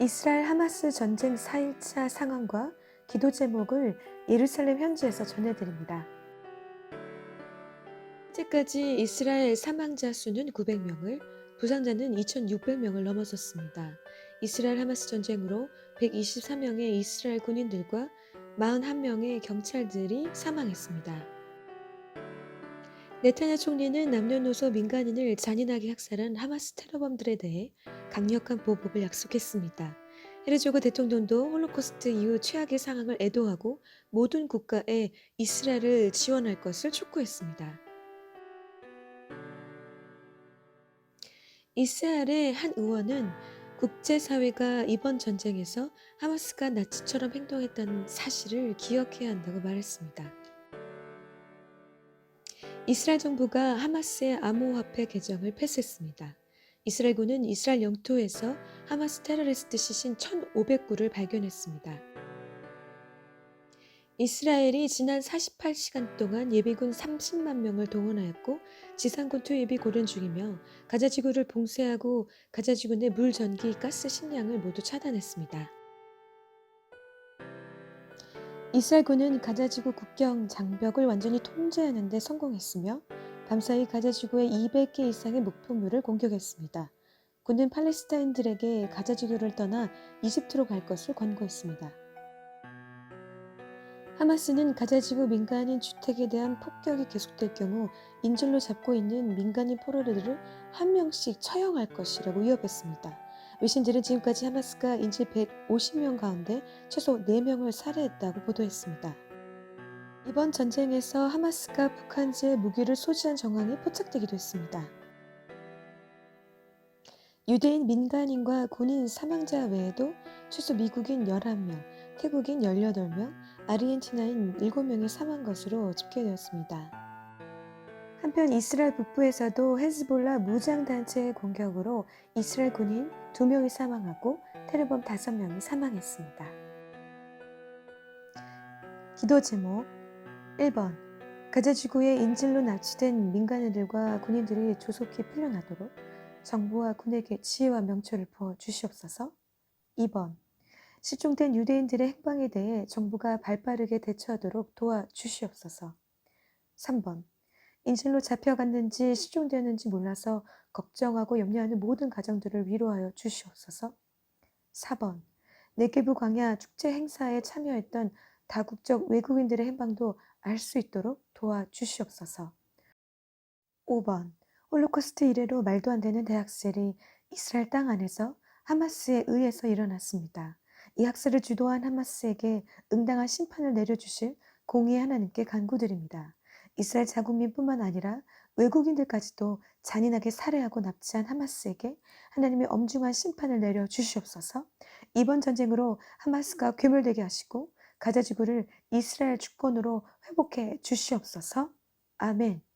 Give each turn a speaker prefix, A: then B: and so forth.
A: 이스라엘 하마스 전쟁 4일차 상황과 기도 제목을 예루살렘 현지에서 전해드립니다. 현재까지 이스라엘 사망자 수는 900명을, 부상자는 2,600명을 넘어섰습니다. 이스라엘 하마스 전쟁으로 124명의 이스라엘 군인들과 41명의 경찰들이 사망했습니다. 네타냐 총리는 남녀노소 민간인을 잔인하게 학살한 하마스 테러범들에 대해 강력한 보복을 약속했습니다. 헤르조그 대통령도 홀로코스트 이후 최악의 상황을 애도하고 모든 국가에 이스라엘을 지원할 것을 촉구했습니다. 이스라엘의 한 의원은 국제사회가 이번 전쟁에서 하마스가 나치처럼 행동했다는 사실을 기억해야 한다고 말했습니다. 이스라엘 정부가 하마스의 암호화폐 계정을 폐쇄했습니다. 이스라엘군은 이스라엘 영토에서 하마스 테러리스트 시신 1,500구를 발견했습니다. 이스라엘이 지난 48시간 동안 예비군 30만 명을 동원하였고 지상군 투입이 고른 중이며 가자 지구를 봉쇄하고 가자 지구 내 물, 전기, 가스 식량을 모두 차단했습니다. 이스라엘군은 가자지구 국경 장벽을 완전히 통제하는 데 성공했으며 밤사이 가자지구의 200개 이상의 목표물을 공격했습니다. 군은 팔레스타인들에게 가자지구를 떠나 이집트로 갈 것을 권고했습니다. 하마스는 가자지구 민간인 주택에 대한 폭격이 계속될 경우 인질로 잡고 있는 민간인 포로들을 한 명씩 처형할 것이라고 위협했습니다. 외신들은 지금까지 하마스가 인질 150명 가운데 최소 4명을 살해했다고 보도했습니다. 이번 전쟁에서 하마스가 북한제 무기를 소지한 정황이 포착되기도 했습니다. 유대인 민간인과 군인 사망자 외에도 최소 미국인 11명, 태국인 18명, 아르헨티나인 7명이 사망한 것으로 집계되었습니다. 한편 이스라엘 북부에서도 헤즈볼라 무장단체의 공격으로 이스라엘 군인 2명이 사망하고 테러범 5명이 사망했습니다. 기도 제목 1번. 가자지구의 인질로 납치된 민간인들과 군인들이 조속히 풀려나도록 정부와 군에게 지혜와 명철을 부어 주시옵소서. 2번. 실종된 유대인들의 행방에 대해 정부가 발빠르게 대처하도록 도와 주시옵소서. 3번 인질로 잡혀갔는지 실종되었는지 몰라서 걱정하고 염려하는 모든 가정들을 위로하여 주시옵소서. 4번. 네게부 광야 축제 행사에 참여했던 다국적 외국인들의 행방도 알 수 있도록 도와주시옵소서. 5번. 홀로코스트 이래로 말도 안 되는 대학살이 이스라엘 땅 안에서 하마스에 의해서 일어났습니다. 이 학살을 주도한 하마스에게 응당한 심판을 내려주실 공의의 하나님께 간구드립니다. 이스라엘 자국민뿐만 아니라 외국인들까지도 잔인하게 살해하고 납치한 하마스에게 하나님의 엄중한 심판을 내려 주시옵소서. 이번 전쟁으로 하마스가 괴멸되게 하시고 가자 지구를 이스라엘 주권으로 회복해 주시옵소서. 아멘.